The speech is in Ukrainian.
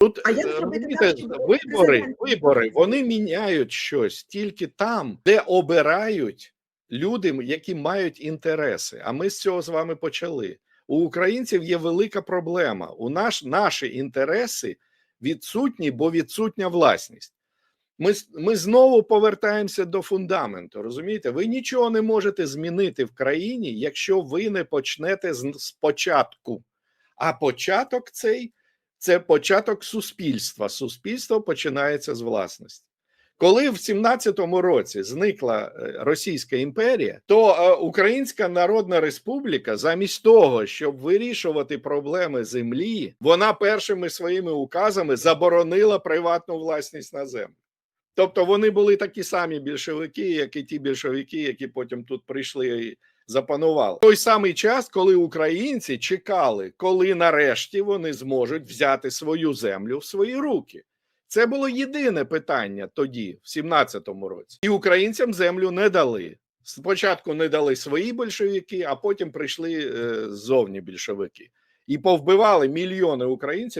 Тут А як е, розумієте, вибори, вибори вони міняють щось тільки там, де обирають люди, які мають інтереси. А ми з цього з вами почали. У українців є велика проблема. У наш наші інтереси відсутні, бо відсутня власність. Ми, ми знову повертаємося до фундаменту. Розумієте, ви нічого не можете змінити в країні, якщо ви не почнете з, з початку. А початок цей це початок суспільства. Суспільство починається з власності. Коли в 17-му році зникла е, Російська імперія, то е, Українська Народна Республіка, замість того, щоб вирішувати проблеми землі, вона першими своїми указами заборонила приватну власність на землю. Тобто вони були такі самі більшовики, як і ті більшовики, які потім тут прийшли запанували. Той самий час, коли українці чекали, коли нарешті вони зможуть взяти свою землю в свої руки. Це було єдине питання тоді, в 17-му році, і українцям землю не дали. Спочатку не дали свої большевики, а потім прийшли е, ззовні більшовики і повбивали мільйони українців